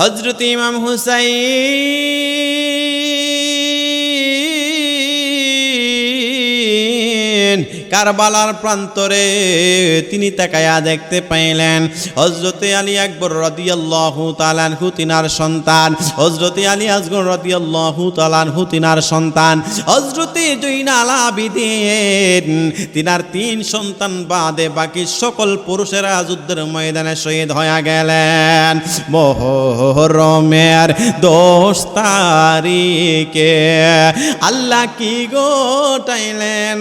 হজরত ইমাম হুসাইন। কারবালার প্রান্তরে তিনি তাকায়া দেখতে পাইলেন হজরতে আলী আকবর রদিয়াল্লাহু তালানহু তিনার সন্তান হজরতে আলী আসগর রদিয়াল্লাহু তালানহু তিনার সন্তান হজরতে জৈনাল আবিদিন তিনার তিন সন্তান বাদে বাকি সকল পুরুষেরা যুদ্ধের ময়দানে শহীদ হয়ে গেলেন। মোহরমের দোষ তারিখে আল্লাহ কি গোটাইলেন?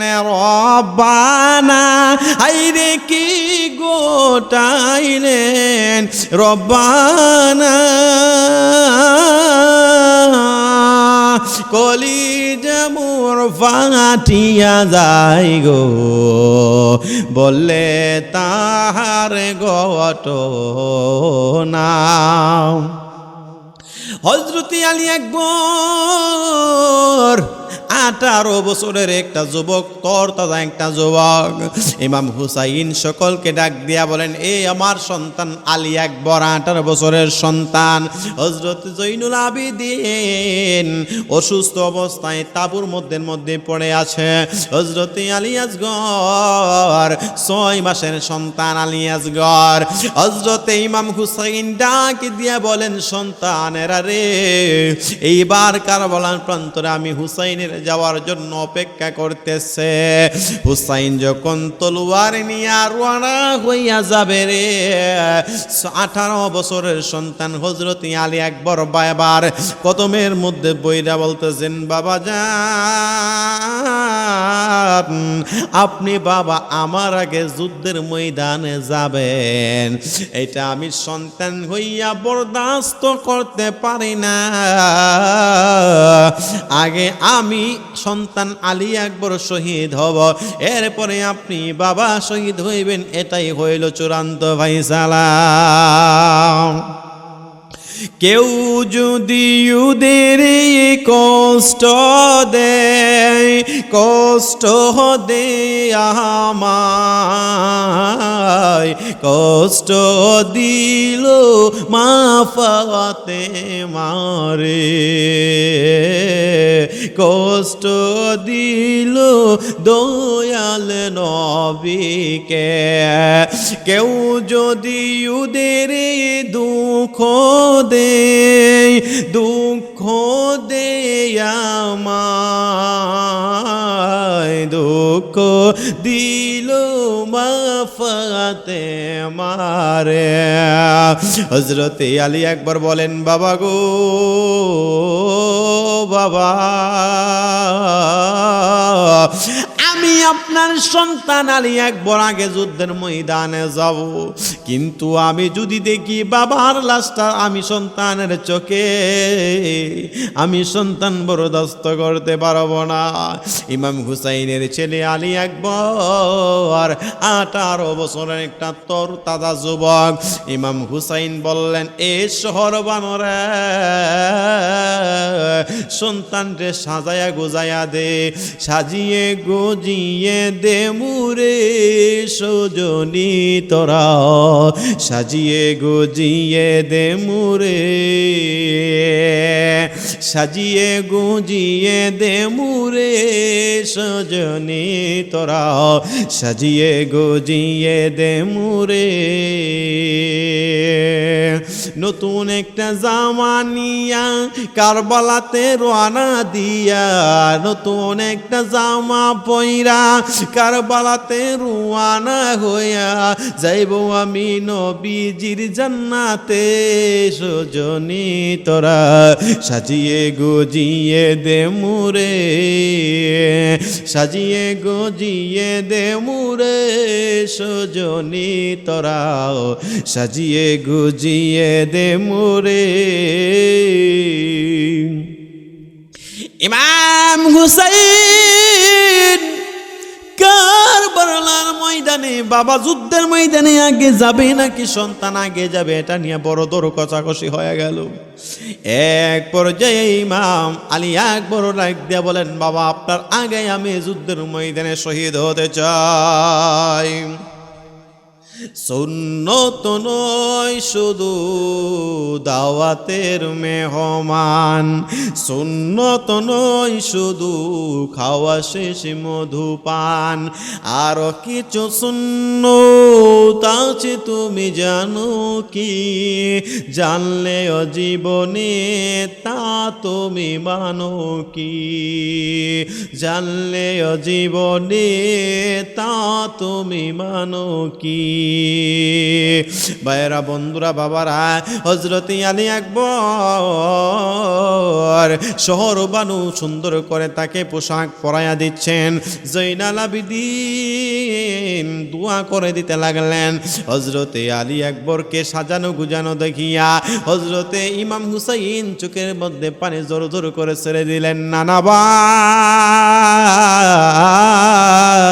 রব্বানা আইরে কি গোটাইলেন রব্বানা। কলি যেমন ফাটিয়া যাই গো। বললে তাহার গট নাম। হজরতি আলী একবার আঠারো বছরের একটা যুবক তর তাজা একটা যুবক। ইমাম হুসাইন সকলকে ডাক দিয়া বলেন এই আমার সন্তান আলী একবার আঠারো বছরের সন্তান। হজরত জৈনুল আবিদিন অসুস্থ অবস্থায় তাবুর মধ্যে মধ্যে পড়ে আছে। হজরত আলী আজগর ছয় মাসের সন্তান আলী আজগর হজরতে ইমাম হুসাইন ডাক দিয়া বলেন, সন্তানেরা রে, এইবার কারবালার প্রান্তরে আমি হুসাইনের যাওয়ার জন্য অপেক্ষা করতেছে। হুসাইন যখন তলোয়ার নিয়ে রোয়ানা হইয়া যাবে রে, আঠারো বছরের সন্তান হজরত আলী একবার বাবার কদমের মধ্যে বইরা বলতেছেন, বাবা যান, আপনি বাবা আমার আগে যুদ্ধের ময়দানে যাবেন। এটা আমি সন্তান হইয়া বরদাস্ত করতে পারি না। আগে আমি সন্তান আলী আকবর শহীদ হব। এরপরে আপনি বাবা শহীদ হইবেন, এটাই হইল চূড়ান্ত ভাই সালাম কেউ যদি উদের কষ্ট দেয়, কষ্ট দে আমায়। কষ্ট দিল মাফাতে মারে। কষ্ট দিল দয়াল নবীকে। কেউ যদি উদের দুঃখ দে দুঃখ দে আমায়। দুঃখ দিল মাফাতে মারে। হজরতে আলী একবার বলেন, বাবা গো, বাবা, আমি আপনার সন্তান আলী একবার আগে যুদ্ধের ময়দানে যাব। কিন্তু আমি যদি দেখি বাবার লাশটা আমি সন্তানের চোখে, আমি সন্তান বরদাস্ত করতে পারব না। ইমাম হুসাইনের ছেলে আলী একবার আঠারো বছরের একটা তর তাজা যুবক। ইমাম হুসাইন বললেন, এ শহর বানরে, সন্তানরে সাজায়া গোজায়া দে, সাজিয়ে গজিয়ে দে মুরে সজনি তোরা, সাজিয়ে গজিয়ে দে মুরে। সাজিয়ে গুজিয়ে দে মুরে সজনি তোরা, সাজিয়ে গজিয়ে দে মুরে। নতুন একটা জামানিয়া কারবালাতে রোয়ানা দিয়া, নতুন একটা জামা পইরা কারবালাতে রোয়ানা হইয়া যাইব আমি নবীজির জান্নাতে। সজনি তোরা সাজিয়ে গজিয়ে দে মুরে, সাজিয়ে গজিয়ে দে মুরে, সজনি তোরা সাজিয়ে গুজিয়ে দে মুরে। ইমাম হুসাইন কারবালার ময়দানে, বাবা যুদ্ধের ময়দানে আগে যাবে নাকি সন্তান আগে যাবে, এটা নিয়ে বড় দর কষাকষি হয়ে গেল। এক পর্যায়ে ইমাম আলী এক বড় ডাক দিয়ে বলেন, বাবা, আপনার আগে আমি যুদ্ধের ময়দানে শহীদ হতে চাই। সুন্নত নয়, শুধু দাওয়াতের মেহমান। সুন্নত নয়, শুধু খাওয়া শেষ মধুপান। আর কিছু শূন্য আছে, তুমি জানো কি? জানলে জীবনে তা তুমি মানো কি? জানলে জীবনে তা তুমি মানো কি? ভাইয়েরা, বন্ধুরা, বাবারা হজরত আলী আকবর শহর বানু সুন্দর করে তাকে পোশাক পরাইয়া দিচ্ছেন। জৈনাল আবিদিন দোয়া করে দিতে লাগলেন। হজরতে আলী আকবরকে সাজানো গুজানো দেখিয়া হজরতে ইমাম হুসাইন চোখের মধ্যে পানি জোর জোর করে ছেড়ে দিলেন, নানা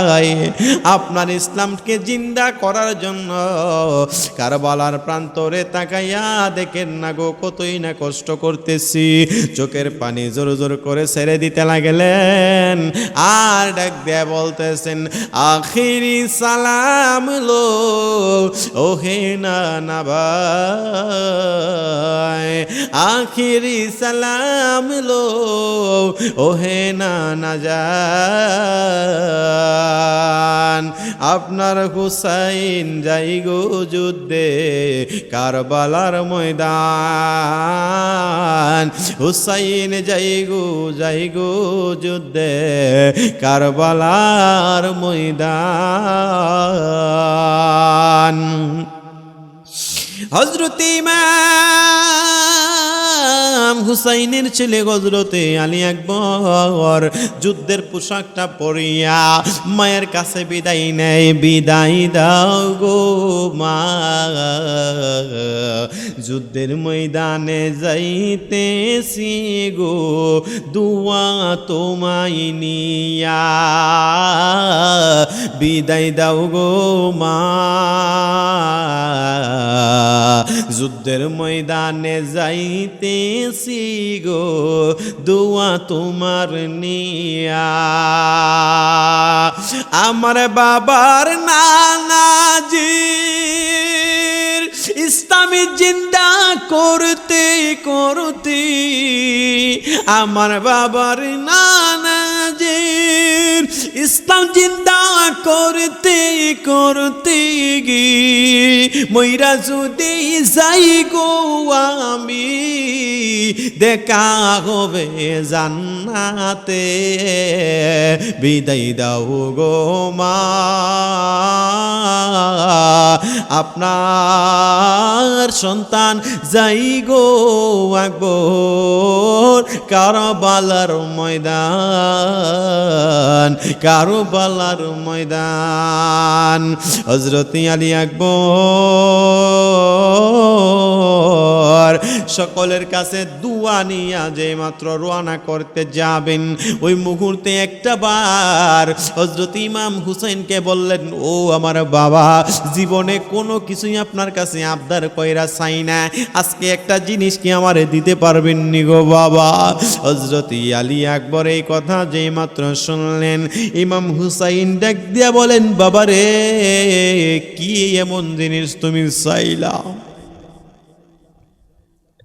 ভাই, আপনার ইসলামকে জিন্দা করার জন্য। কারবালার প্রান্তরে তাকাইয়া দেখেন না গো কতই না কষ্ট করতেছি। চোখের পানি জোর জোর করে ছেড়ে দিতে লাগলেন। আর ডাক দেয়া বলতেছেন, আখিরি সালাম লো, ওহে না ভাই। আখিরি সালাম লো, ওহে না না যান আপনার হুসাইন যাই গো যুদ্ধে কারবালার ময়দান। হুসাইন যাই গো যাই গো যুদ্ধে কারবালার ময়দান। হজরত হুসাইনের ছেলে হজরতে আলী আকবর যুদ্ধের পোশাকটা পরিয়া মায়ের কাছে বিদায় নেয়, বিদায় দাও গো মা। যুদ্ধের ময়দানে যাইতেছি গো, দুয়া তোমায় নিয়া। বিদায় দাও গো মা। যুদ্ধের ময়দানে যাইতেছি গো দুয়া তোমার নিয়া। আমার বাবার নানাজির, ইসলামী জিন্দা করতে করতে আমার বাবার নানাজির, ইসলাম জিন্দা করতে করতে গি। মইরা যদি যাই গো আমি, দেখা হবে জান্নাতে। বিদায় দাও গো মা। আপনার সন্তান যাই গো আকবর কারবালার ময়দান। কারবালার ময়দান। হজরতি আলী আকবর সকলের কাছে দুয়া নিয়া যে মাত্র রোয়ানা করতে যাবেন, ওই মুহূর্তে একটা বার হজরত ইমাম হুসেনকে বললেন, ও আমার বাবা, জীবনে কোনো কিছুই আপনার কাছে আবদার কইরা চাই না। আজকে একটা জিনিস কি আমারে দিতে পারবেন নি গো বাবা? হজরত আলী আকবর এই কথা যে মাত্র শুনলেন, ইমাম হুসাইন ডাক দিয়া বলেন বাবা রে কি এমন জিনিস তুমি চাইলা?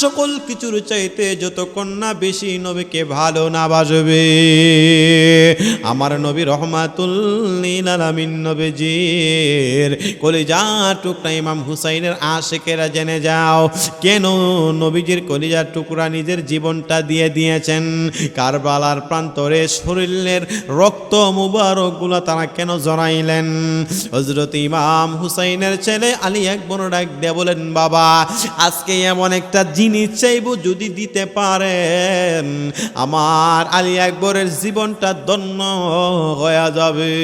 সকল কিছুর চাইতে যতক্ষণ না বেশি নবীকে ভালো না বাসবে। আমার নবী রহমাতুল্লিল আলামিন নবীজির কলিজা টুকরা ইমাম হুসাইনের আশেকেরা জেনে যাও, কেন নবীজির কলিজার টুকরা নিজের জীবনটা দিয়ে দিয়েছেন? কারবালার প্রান্তরে শরীরের রক্ত মুবারকগুলো তারা কেন জড়াইলেন? হজরত ইমাম হুসাইনের ছেলে আলী একবন ডাক দিয়ে বলেন, বাবা, আজকে এমন একটা জিনিস চাইব যদি দিতে পারেন, আমার আলী আকবরের জীবনটা ধন্য হয়ে যাবে।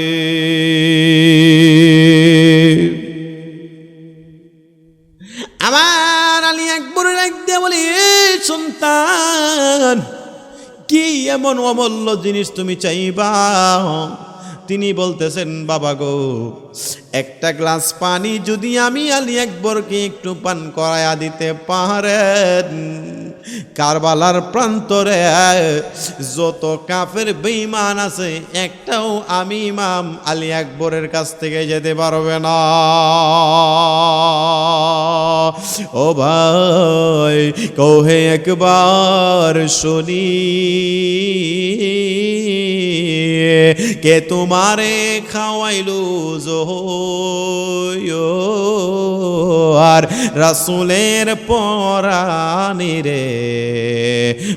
আমার আলী আকবরের এক দিয়ে বলি সন্তান, কি এমন অমূল্য জিনিস তুমি চাইবা? তিনি বলতেছেন, বাবা গো একটা গ্লাস পানি যদি আমি আলী একবরকে একটু পান করায়া দিতে পারেন। কারবালার প্রান্তরে যত কাফের বেঈমান আছে, একটাও আমি ইমাম আলী আকবরের কাছ থেকে যেতে পারবে না। ও ভাই, কহে একবার শুনি। কে তোমারে খাওয়াইলু আর রাসুলের পরানি রে,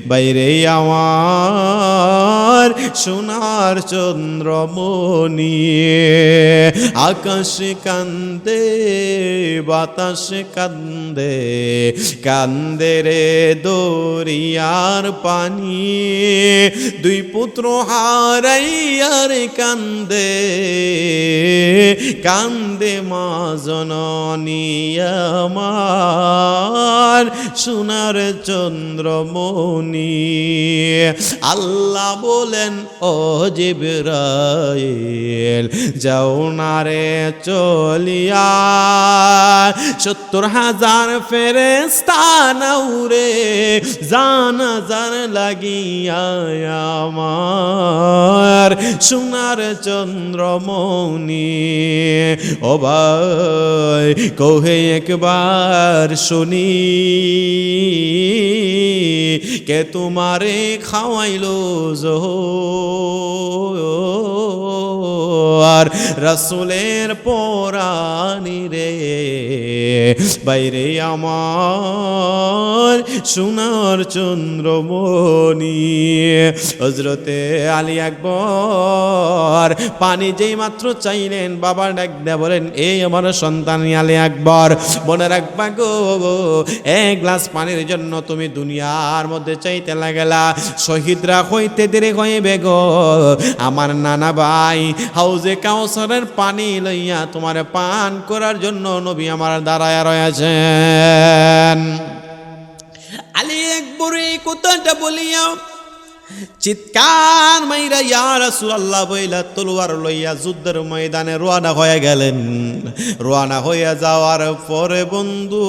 বাইরে আমার সোনার চন্দ্রমণি। আকাশ কান্দে, বাতাস কান্দে কান্দে রে দরিয়ার পানি। দুই পুত্র হারাইয়ার কান্দে কান্দে মা জননী আমার, সোনার চন্দ্রমণি। আল্লাহ বলেন, ও জিবরাইল, যাও না রে, চলিয়া। সত্তর হাজার ফেরেস্তানাউরে জানা জান লাগিয়া আমার, সোনার চন্দ্রমণি। ও ভাই কহে একবার শুনি। কে তোমারে খাওয়াইলো আর রসুলের পোরানি রে। বাইরে আমার সোনার চন্দ্রমণি। হজরতে আলী আকবর, পানি যেই মাত্র চাইলেন, বাবা ডাক দেয়া বলেন, এই আমার সন্তান আলী আকবর, মনে রাখবা গো, এক গ্লাস পানির জন্য তুমি দুনিয়ার মধ্যে চাইতে লাগলা। শহীদরা হইতে দেরি হইবে গো। আমার নানা ভাই হাউজে কাউসারের পানি লইয়া তোমার পান করার জন্য নবী আমার দাঁড়ায় রয়েছেন। আলী একবার এই কথাটা বলিয়া চিৎকার মাইরা, ইয়া রাসূলুল্লাহ, বইলা তলোয়ার লইয়া যুদ্ধের ময়দানে রওনা হয়ে গেলেন। রওনা হয়ে যাওয়ার পরে বন্ধু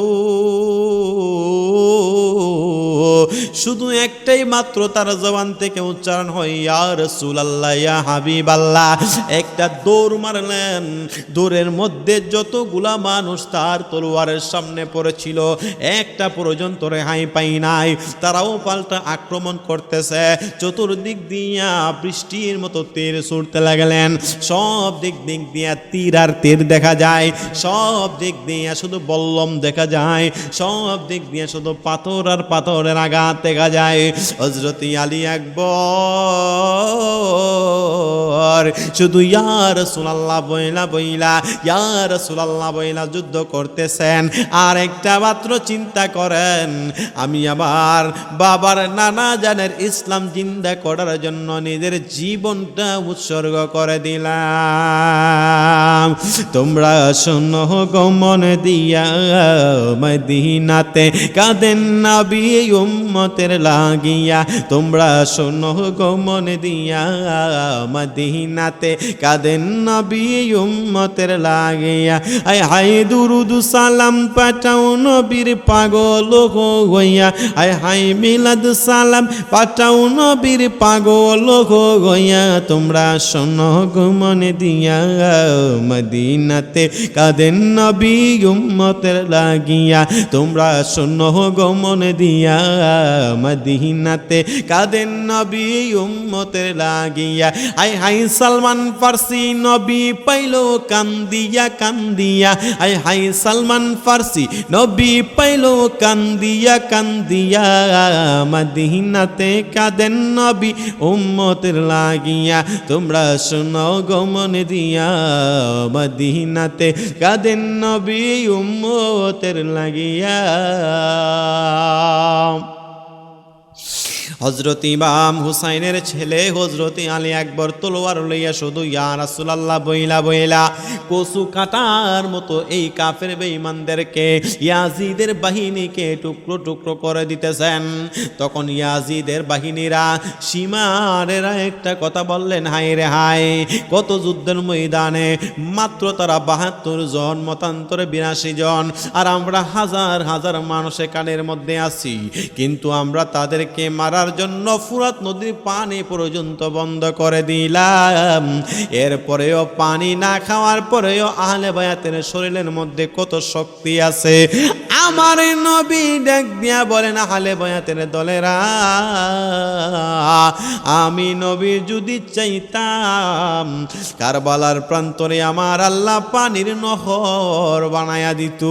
শুধু একটাই মাত্র তার জবান থেকে উচ্চারণ হয়, ইয়া রাসূলুল্লাহ, ইয়া হাবিবাল্লাহ। একটা দৌড় মারলেন। দৌড়ের মধ্যে যতগুলা মানুষ তার তলোয়ারের সামনে পড়েছিল, একটা পর্যন্ত রেহাই পাই নাই। তারাও পাল্টা আক্রমণ করতেছে। চতুর্দিক দিয়া বৃষ্টির মতো তীর ছুটতে লাগলেন। সব দিক দিক দিয়া তীর আর তীর দেখা যায়। সব দিক দিয়া শুধু বল্লম দেখা যায়। সব দিক দিয়া শুধু পাথর আর পাথরের আঘাত। দেখা যায় হজরতি আলী আকবর শুধু ইয়ার সুলাল্লাহ বইলা বইলা ইয়ার সুলাল্লাহ বইলা যুদ্ধ করতেছেন। আর একটা মাত্র চিন্তা করেন, আমি আমার বাবার নানা জানের ইসলাম জিন্দা করার জন্য নিজের জীবনটা উৎসর্গ করে দিলাম। তোমরা শোনো গমন দিয়া, মদিনাতে কাঁদেন নাবি উম্মতের লাগিয়া। তোমরা শোনো গমন দিয়া, মদিনাতে কাঁদেন নবী উম্মতের লাগিয়া। আই হাই দুরুদু সালাম পাঠাও নবীর পাগল হইয়া। আই হাই মিলাদ সালাম পাঠাও নবীর পাগল হইয়া। তোমরা শোনো গমনে দিয়া, মদিনাতে কাঁদেন নবী উম্মতের লাগিয়া। তোমরা শোনো গমন দিয়া মদিনাতে কাঁদেন নবী উম্মতের লাগিয়া। আই হাই সালমান ফার্সি নবী পাইল কান্দিয়া কান্দিয়া। আই হাই সালমান ফার্সি নবী পাইল কান্দিয়া কান্দিয়া। মদিনাতে কাঁদেন নবী উম্মতের লাগিয়া। তোমরা শোনো গমন দিয়া, মদিনাতে কাঁদেন নবী উম্মতের লাগিয়া। হজরত ইমাম হুসাইনের ছেলে হজরত আলী একবার তলোয়ার লইয়া শুধু, ইয়া রাসূলুল্লাহ, বইলা বইলা, কচু কাটার মতো এই কাফের বেঈমানদেরকে ইয়াজিদের বাহিনীকে টুকরো টুকরো করে দিতেছেন। তখন ইয়াজিদের বাহিনীরা সীমারেরা একটা কথা বললেন হাই রে হাই কত যুদ্ধের ময়দানে মাত্র তারা বাহাত্তর জন, মতান্তরে বিরাশি জন, আর আমরা হাজার হাজার মানুষের কানের মধ্যে আছি। কিন্তু আমরা তাদেরকে মারার জন্য ফুরাত নদীর পানি পর্যন্ত বন্ধ করে দিলাম। এরপরেও পানি না খাওয়ার পরেও আহলে বায়াতের শরীরের মধ্যে কত শক্তি আছে। আমার নবী ডাক দিয়া বলেন, আহলে বায়াতের দলেরা, আমি নবী যদি চাইতাম, কারবালার প্রান্তরে আমার আল্লাহ পানির নহর বানায়া দিত।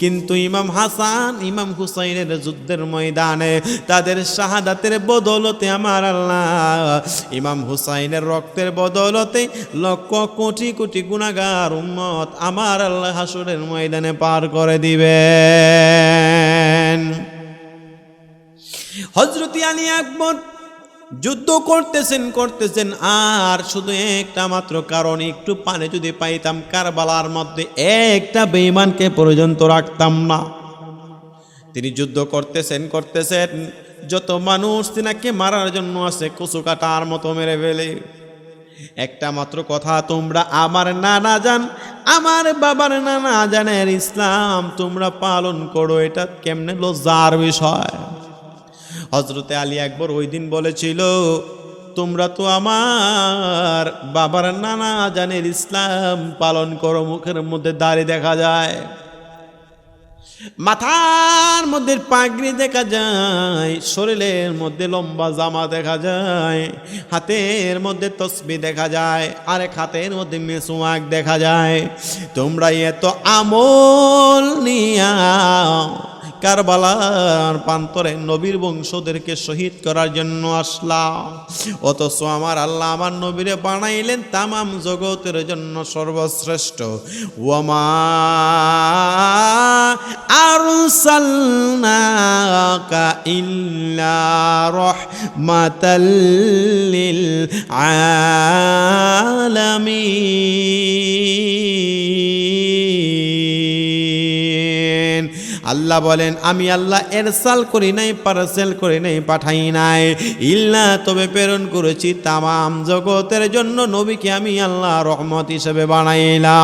কিন্তু ইমাম হাসান, ইমাম হুসাইনের যুদ্ধের ময়দানে তাদের শাহাদাতের বদলতে আমার আল্লাহ, ইমাম হুসাইনের রক্তের বদলতে লক্ষ কোটি কোটি গুণাগার উম্মত আমার আল্লাহ হাসুরের ময়দানে পার করে দিবেন। হজরতি আলী আকবর যুদ্ধ করতেছেন করতেছেন, আর শুধু একটা মাত্র কারণ, একটু পানি যদি পাইতাম কারবালার মধ্যে একটা বেইমানকে পর্যন্ত রাখতাম না। তিনি যুদ্ধ করতেছেন করতেছেন যত মানুষ তিনাকে মারার জন্য আছে, কচু কাটার মতো মেরে ফেলে। একটা মাত্র কথা, তোমরা আমার নানা জান, আমার বাবার নানা জানের ইসলাম তোমরা পালন করো, এটা কেমনে লজ্জার বিষয়। হজরতে আলী একবার ওই দিন বলেছিল, তোমরা তো আমার বাবার নানা জানের ইসলাম পালন করো, মুখের মধ্যে দাড়ি দেখা যায়। মাথার মধ্যে পাগড়ি দেখা যায়, শরীরের মধ্যে লম্বা জামা দেখা যায়, হাতের মধ্যে তসবি দেখা যায়, আরেক হাতের মধ্যে মেসুয়াক দেখা যায়। তোমরা এত আমল নিয়া কারবালার প্রান্তরে নবীর বংশদেরকে শহীদ করার জন্য আসলাম। অথচ আমার আল্লাহ আমার নবীরে বানাইলেন তামাম জগতের জন্য সর্বশ্রেষ্ঠ। ওমা আরসালনাকা ইল্লা আল্লাহ বলেন, আমি আল্লাহ এরসাল করি নাই, পার্সেল করি নাই, পাঠাই নাই। ইল্লা তবে প্রেরণ করেছি তামাম জগতের জন্য নবীকে আমি আল্লাহ রহমত হিসেবে বানাইলাম।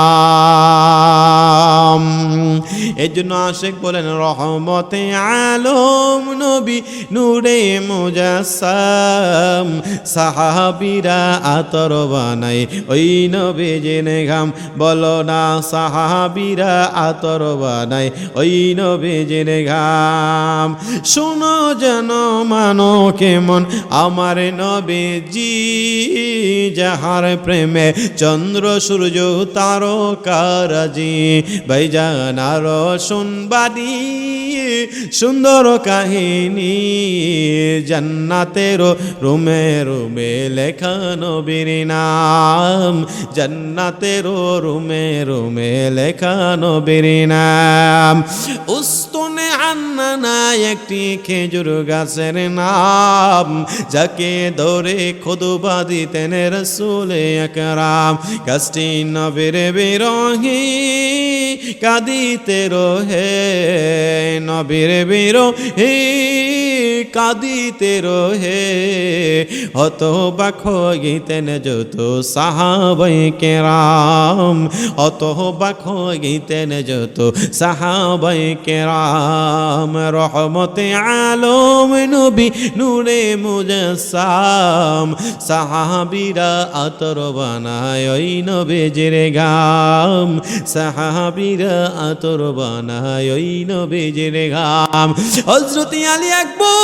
এর জন্য আশেক বলেন, রহমতে আলম নবী নূরে মুজাসাম সাহাবিরা আতর বানাই। ওই নবী জেনে ঘাম, বলো না, সাহাবিরা আতর বানাই। ওই নবী জেনে ঘাম। শোনো যেন মানো কেমন আমার নবীজি, যাহার প্রেমে চন্দ্র, সূর্য, তারকারাজি ভাইজান আরও শুনবানি সুন্দর কাহিনী, জান্নাতের রুমে রুমে লেখা নবীর নাম, জান্নাতের রুমে রুমে লেখা নবীর নাম। উস্তনে আন্নানা একটি খেজুর গাছের নাম, যাকে ধরে খুদুবা দিতেন রসুলে একরাম গাছটি নবের বিরোহী, কাঁদিতে রোহে নবীর বিরোহী। কাঁদিতে রোহে হত বাখ গীতেন যত সাহাবাই কেরাম অত বাখ গীতেন যত সাহাবাই কেরাম। রহমতে আলম নবী নূরে মুজাসাম সাহাবিরা আতর বানায় ওই নবেজের গাম সাহাবিরা আতর বানায় ওই নবেজের গাম হজরতি আলী আকবর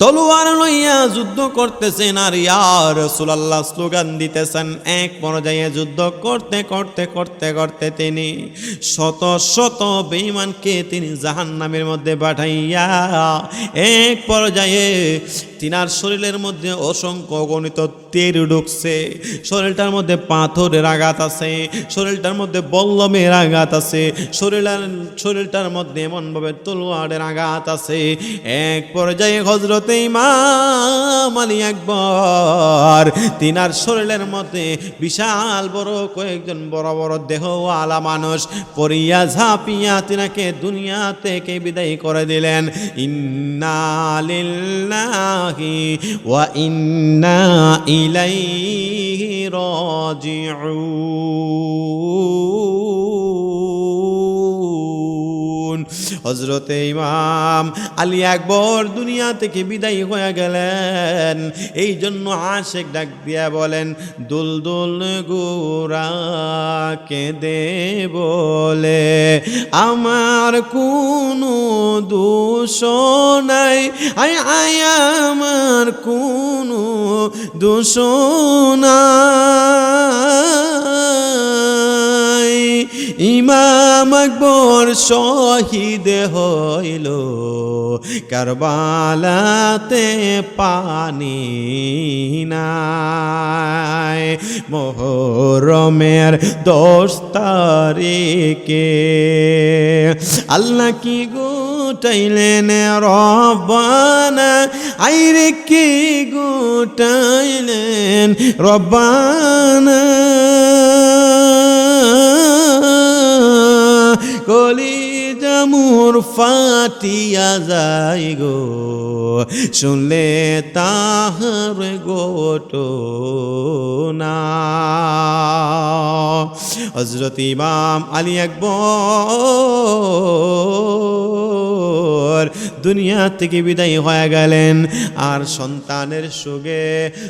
তলোয়ার লইয়া যুদ্ধ করতেছেন আর ইয়ার সুলাল্লাহ স্লোগান দিতেছেন, এক পর্যায়ে যুদ্ধ করতে করতে করতে করতে তিনি শত শত বেঈমানকে তিনি জাহান্নামের মধ্যে পাঠাইয়া এক পর্যায়ে তিনার শরীরের মধ্যে অসংখ্য গণিত তীর ঢুকছে, শরীরটার মধ্যে পাথরের আঘাত আছে, শরীরটার মধ্যে বল্লমের আঘাত আছে, শরীরের, শরীরটার মধ্যে এমনভাবে তলোয়ারের আঘাত আছে। এক পর্যায়ে হজরতে ইমাম আলী একবার তিনার শরীরের মধ্যে বিশাল বড় কয়েকজন বড় বড় দেহওয়ালা মানুষ পরিয়া ঝাঁপিয়া তিনাকে দুনিয়া থেকে বিদায় করে দিলেন। ইন্না লিল্লাহি ওয়া ইন্না ইলাইহি রাজিউন। হজরতে ইমাম আলী আকবর দুনিয়া থেকে বিদায় হয়ে গেলেন। এই জন্য আশেক ডাক দিয়া বলেন, দুল দুল গোরা কেঁদে বলে, আমার কোনো দোষ নাই। আয় আয়, আমার কোনো দোষ ইমাম আকবর শহীদ হইল কারবালাতে পানি নাই। মোহরমের দশ তারিখে আল্লাহ কি গোটাইলেন রব্বানা? আইরে কি গোটাইলেন রব্বানা? কলি জামুর ফাটিয়া যায় গো। শুনলে তাহার গোট না হজরত ইমাম আলী আকবর দুনিয়া থেকে বিদায় হয়ে গেলেন। আর সন্তানের সুগে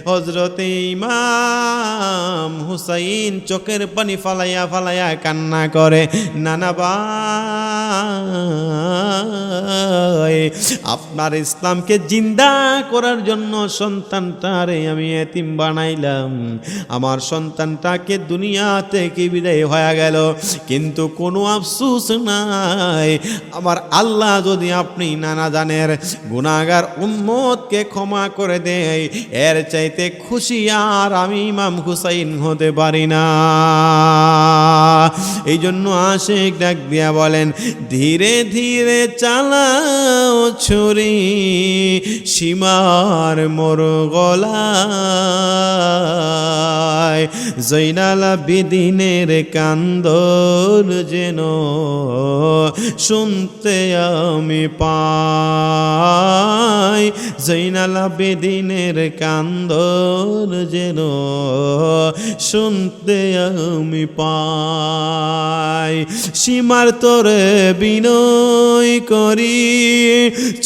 হজরত ইমাম হুসাইন চোখের পানি ফালাইয়া ফালাইয়া কান্না করে, নানা ভাই, আপনার ইসলামকে জিন্দা করার জন্য সন্তানটারে আমি এতিম বানাইলাম। আমার সন্তানটাকে দুনিয়া থেকে বিদায় হয়ে গেল। কিন্তু কোনো আফসুস নাই। আমার আল্লাহ যদি আপনি নানা জানের গুণাগার উম্মতকে ক্ষমা করে দেয়। এর চাইতে খুশি আর আমি ইমাম হুসাইন হতে পারি না। এই জন্য আশেক ডাক দিয়া বলেন, ধীরে ধীরে চালাও ছুরি, সীমার মোর গলায়। জৈনালা বিদিনের কান্দর যেন শুনতে আমি পাই জৈনালা বেদিনের কান্দর যেন শুনতে আমি পাই। সীমার তোরে বিনয় করি,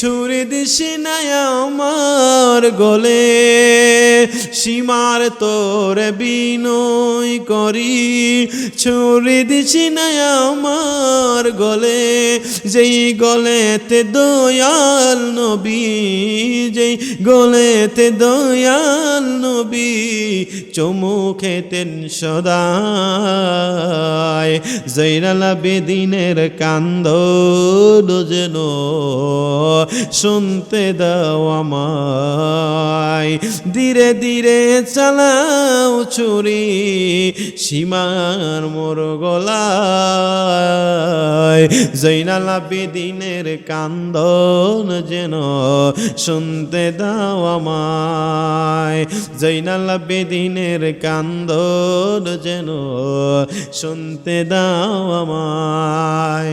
ছুরি দিছি নাই আমার গলে। সীমার তোরে বিনয় করি, ছুরি দিছি নাই আমার গলে। যেই গলেতে দয়াল নবী, যেই গলেতে দয়াল নবী চমু খেতেন সদায় জৈরালা বেদিনের কান্দ যেন শুনতে দাও আমায়। ধীরে ধীরে চালাও ছুরি, সীমার মোর গলায় জৈনালা বেদিনের কান্দন যেন শুনতে দাও আমায়। জৈনাল বেদিনের কান্দন যেন শুনতে দাও আমায়।